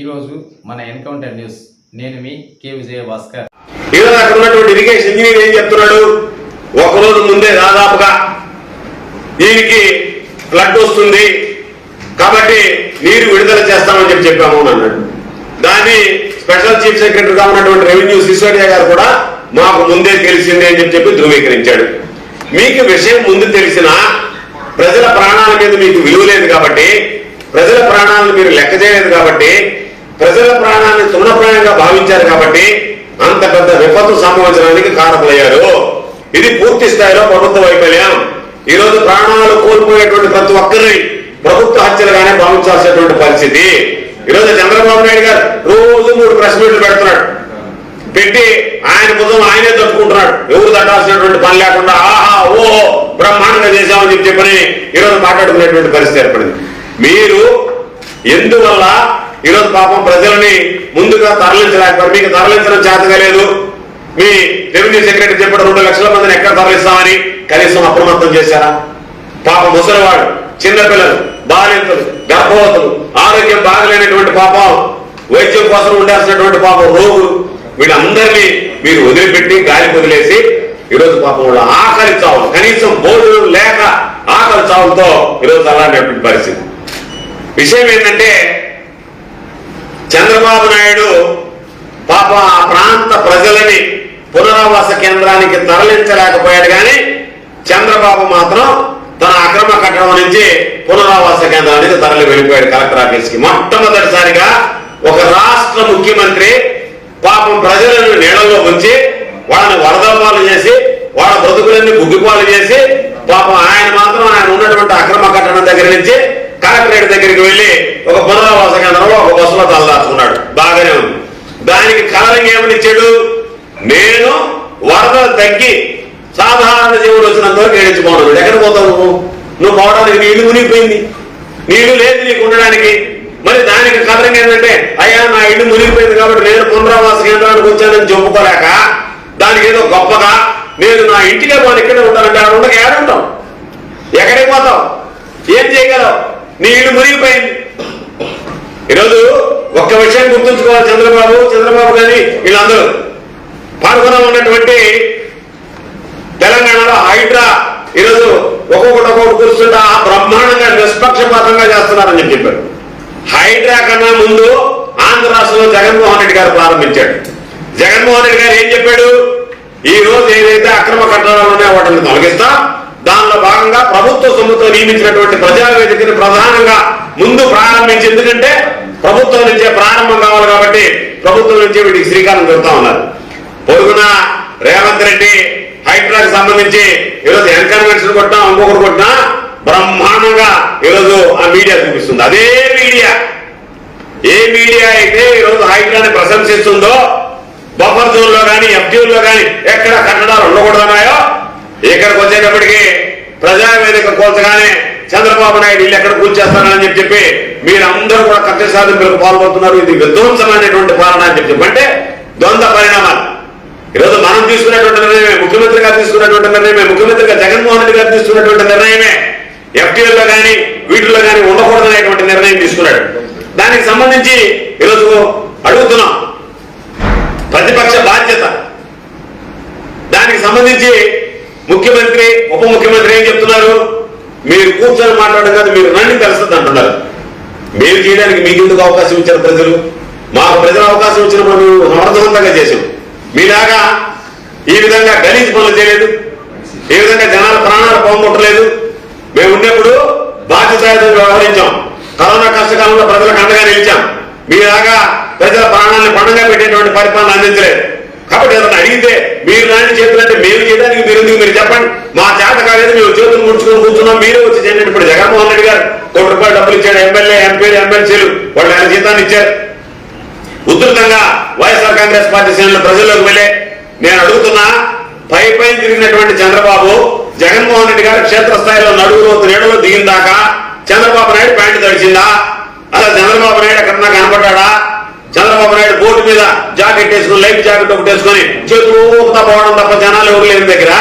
ఈరోజు మన encounter news. నేను మీ కే విజయ భాస్కర్ ఈరోజు అక్కడ ఉన్నటువంటి ఇరిగేషన్ ఇంజనీర్ ఏం చెప్తున్నాడు? ఒక రోజు ముందే దాదాపుగా దీనికి ఫ్లడ్ వస్తుంది. కాబట్టి నీరు విడుదల చేస్తామని చెప్పి చెప్పాము అన్నాడు. దాన్ని స్పెషల్ చీఫ్ సెక్రటరీగా ఉన్నటువంటి రెవెన్యూ సిసోడియా గారు కూడా మాకు ముందే తెలిసింది అని చెప్పి చెప్పి ధృవీకరించాడు. మీకు విషయం ముందు తెలిసినా ప్రజల ప్రాణాల మీద మీకు విలువ లేదు కాబట్టి ప్రజల ప్రాణాలను మీరు లెక్క చేయలేదు కాబట్టి ప్రజల ప్రాణాన్ని తృణప్రాయంగా భావించారు కాబట్టి అంత పెద్ద విపత్తు సంభవించడానికి కారణమయ్యారు. ఇది పూర్తి స్థాయిలో ప్రభుత్వ వైఫల్యం. ఈ రోజు ప్రాణాలు కోల్పోయేటువంటి ప్రతి ఒక్కరిని ప్రభుత్వ హత్యలుగానే భావించాల్సినటువంటి పరిస్థితి. ఈ రోజు చంద్రబాబు నాయుడు గారు రోజు మూడు ప్రెస్ మీట్లు పెడుతున్నాడు. పెట్టి ఆయన బుధం ఆయనే తప్పుకుంటున్నాడు ఎవరు తట్టాల్సినటువంటి పని లేకుండా ఆహా ఓ బ్రహ్మాండంగా చేశామని చెప్పి చెప్పని ఈరోజు మాట్లాడుకునేటువంటి పరిస్థితి ఏర్పడింది. మీరు ఎందువల్ల ఈరోజు పాపం ప్రజలని ముందుగా తరలించలేకపోయారు. మీకు తరలించడం చేతగా లేదు. మీ రెవెన్యూ సెక్రటరీ చెప్పిన రెండు లక్షల మందిని ఎక్కడ తరలిస్తామని కనీసం అప్రమత్తం చేశారా? పాప ముసలివాడు చిన్నపిల్లలు బాలింతలు గర్భవతులు ఆరోగ్యం బాగలేనటువంటి పాపం వైద్యం కోసం ఉండాల్సినటువంటి పాపం రోగులు వీళ్ళందరినీ మీరు వదిలిపెట్టి గాలి వదిలేసి ఈరోజు పాపం వాళ్ళ ఆకలి చావులు కనీసం భోజనం లేక ఆకలి చావులతో ఈరోజు అలాంటి పరిస్థితి. విషయం ఏంటంటే చంద్రబాబు నాయుడు పాప ఆ ప్రాంత ప్రజలని పునరావాస కేంద్రానికి తరలించలేకపోయాడు కానీ చంద్రబాబు మాత్రం తన అక్రమ కట్టడం నుంచి పునరావాస కేంద్రానికి తరలి వెళ్ళిపోయాడు కలెక్టర్ ఆఫీస్కి మొట్టమొదటిసారిగా ఒక రాష్ట్ర ముఖ్యమంత్రి పాపం ప్రజలను నీళ్ళలో ఉంచి వాళ్ళని వరదపాలు చేసి వాళ్ళ బ్రతుకులన్నీ బుగ్గిపాలు చేసి పాపం ఆయన మాత్రం ఆయన ఉన్నటువంటి అక్రమ కట్టడం దగ్గర నుంచి కలెక్టరేట్ దగ్గరికి వెళ్ళి ఒక పునరావాస కేంద్రంలో ఒక బస్సులో తలదాచుకున్నాడు. ఏమని నేను వరదలు తగ్గి సాధారణ జీవులు వచ్చినంత వరకు ఏడించుకోను. ఎక్కడ పోతావు నువ్వు? నువ్వు పోవడానికి నీళ్ళు మునిగిపోయింది. నీళ్ళు లేదు నీకు ఉండడానికి. మరి దానికి కలరింగ్ ఏంటంటే అయ్యా నా ఇల్లు మునిగిపోయింది కాబట్టి నేను పునరావాస కేంద్రానికి వచ్చానని చెప్పుకోలేక దానికి ఏదో గొప్పగా నేను నా ఇంటికే పోను ఇక్కడే ఉంటానంటే ఆడ ఉండక ఏడుంటాం ఎక్కడికి పోతావు? ఏం చేయగలవు? నీ ఇల్లు మునిగిపోయింది. ఈరోజు ఒక్క విషయం గుర్తుంచుకోవాలి చంద్రబాబు చంద్రబాబు గారి వీళ్ళందరూ. పాల్గొన ఉన్నటువంటి తెలంగాణలో హైడ్రా ఈరోజు ఒక్కొక్కటి ఒక్కొక్కటి ఆ బ్రహ్మాండంగా నిష్పక్షపాతంగా చేస్తున్నారని చెప్పి చెప్పారు. హైడ్రా కన్నా ముందు ఆంధ్ర రాష్ట్రంలో జగన్మోహన్ రెడ్డి గారు ప్రారంభించాడు. జగన్మోహన్ రెడ్డి గారు ఏం చెప్పాడు? ఈ రోజు ఏదైతే అక్రమ కట్టడాలు ఉన్నాయో వాటిని తొలగిస్తా. దానిలో భాగంగా ప్రభుత్వ సొమ్ముతో నియమించినటువంటి ప్రజావేదికని ప్రధానంగా ముందు ప్రారంభించి ఎందుకంటే ప్రభుత్వం నుంచే ప్రారంభం కావాలి కాబట్టి ప్రభుత్వం నుంచే వీటికి శ్రీకారం చుడతా ఉన్నారు. పొరుగున రేవంత్ రెడ్డి హైడ్రాకి సంబంధించి ఈరోజు ఎన్కన్వెన్షన్ కొట్టినా ఇంకొకరు కొట్టినా బ్రహ్మాండంగా ఈరోజు ఆ మీడియా చూపిస్తుంది. అదే మీడియా. ఏ మీడియా అయితే ఈరోజు హైడ్రాని ప్రశంసిస్తుందో బఫర్ జోన్లో కానీ ఎఫ్టీఎల్లో కానీ ఎక్కడ కట్టడాలు ఉండకూడదన్నాయో ఇక్కడికి వచ్చేటప్పటికి ప్రజావేదిక కోల్చగానే చంద్రబాబు నాయుడు వీళ్ళు ఎక్కడ కూల్చేస్తానని చెప్పి చెప్పి మీరందరూ కూడా కక్ష సాధింపులకు పాల్గొతున్నారు ఇది విధ్వంసమైనటువంటి పాలన అని చెప్పి అంటే ద్వంద్వ పరిణామాలు. ఈరోజు మనం తీసుకున్నటువంటి నిర్ణయమే ముఖ్యమంత్రి గారు తీసుకున్నటువంటి నిర్ణయమే ముఖ్యమంత్రిగా జగన్మోహన్ రెడ్డి గారు తీసుకున్నటువంటి నిర్ణయమే. ఎఫ్టీఎల్లో కానీ వీటిల్లో కానీ ఉండకూడదనేటువంటి నిర్ణయం తీసుకున్నాడు. దానికి సంబంధించి ఈరోజు అడుగుతున్నాం. ప్రతిపక్ష బాధ్యత. దానికి సంబంధించి ముఖ్యమంత్రి ఉప ముఖ్యమంత్రి ఏం చెప్తున్నారు? మీరు కూర్చొని మాట్లాడడం కాదు మీరు రండి కలుస్తుంది అంటున్నారు. మేము చేయడానికి మీకు ఎందుకు అవకాశం ఇచ్చారు ప్రజలు? మాకు ప్రజలు అవకాశం ఇచ్చినప్పుడు మేము సమర్థవంతంగా చేసాం మీలాగా ఈ విధంగా గలీజ్ పనులు చేయలేదు. ఈ విధంగా జనాల ప్రాణాలు పోగొట్టలేదు. మేము ఉన్నప్పుడు బాధ్యతాయుతంగా వ్యవహరించాం. కరోనా కష్టకాలంలో ప్రజలకు అండగా నిలిచాం. మీలాగా ప్రజల ప్రాణాలను పండుగ పెట్టేటువంటి పరిపాలన అందించలేదు. కాబట్టి ఏదైనా అడిగితే మీరు రాని చేతులు అంటే మేము చేయడానికి మీరు మీరు చెప్పండి? మా చేత కాలేదు మేము ముడుచుకొని కూర్చున్నాం. మీరే వచ్చి చేయండి. ఇప్పుడు జగన్మోహన్ రెడ్డి గారు కోటి రూపాయలు డబ్బులు ఇచ్చాడు. ఎమ్మెల్యే ఎంపీలు ఎమ్మెల్సీలు వాళ్ళు ఆయన జీతాన్ని ఇచ్చారు. ఉధృతంగా వైఎస్ఆర్ కాంగ్రెస్ పార్టీ శ్రేణులు ప్రజల్లోకి వెళ్ళే నేను అడుగుతున్నా పై పై తిరిగినటువంటి చంద్రబాబు జగన్మోహన్ రెడ్డి గారు క్షేత్రస్థాయిలో నడుగులో నీడలో దిగిన దాకా చంద్రబాబు నాయుడు ప్యాంటు తడిచిందా? అలా చంద్రబాబు నాయుడు ఎక్కడన్నా కనపడ్డా చంద్రబాబు నాయుడు బోర్డు మీద జాకెట్ వేసుకుని లైఫ్ జాకెట్ ఒకటి వేసుకొని చేతులు పోవడం తప్ప జనాలు ఎవరు లేని దగ్గర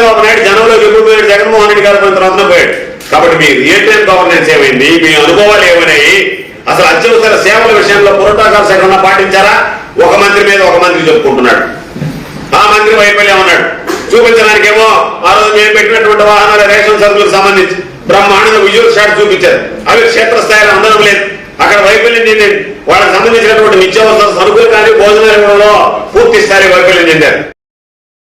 చంద్రబాబు నాయుడు జనంలోకి ఎప్పుడు పోయాడు జగన్మోహన్ రెడ్డి గారు పోయిన తర్వాత పోయాడు కాబట్టి మీ రియల్ టైం గవర్నెన్స్ ఏమైంది? మీ అనుభవాలు ఏమైనాయి? అసలు అత్యవసర సేవల విషయంలో ప్రోటోకాల్స్ ఎక్కడన్నా పాటించారా? ఒక మంత్రి మీద ఒక మంత్రి చెప్పుకుంటున్నాడు. ఆ మంత్రి వైఫల్యం ఉన్నాడు చూపించడానికేమో ఆ రోజు మేము పెట్టినటువంటి వాహనాల రేషన్ సరుకులకు సంబంధించి బ్రహ్మాండంగా విజువల్ షాట్ చూపించారు. అవి క్షేత్రస్థాయిలో అందడం లేదు. అక్కడ వైఫల్యం చెందింది వాళ్ళకి సంబంధించినటువంటి నిత్యావసర సరుకులు కానీ భోజనాలు పూర్తి స్థాయి వైఫల్యం చెందారు.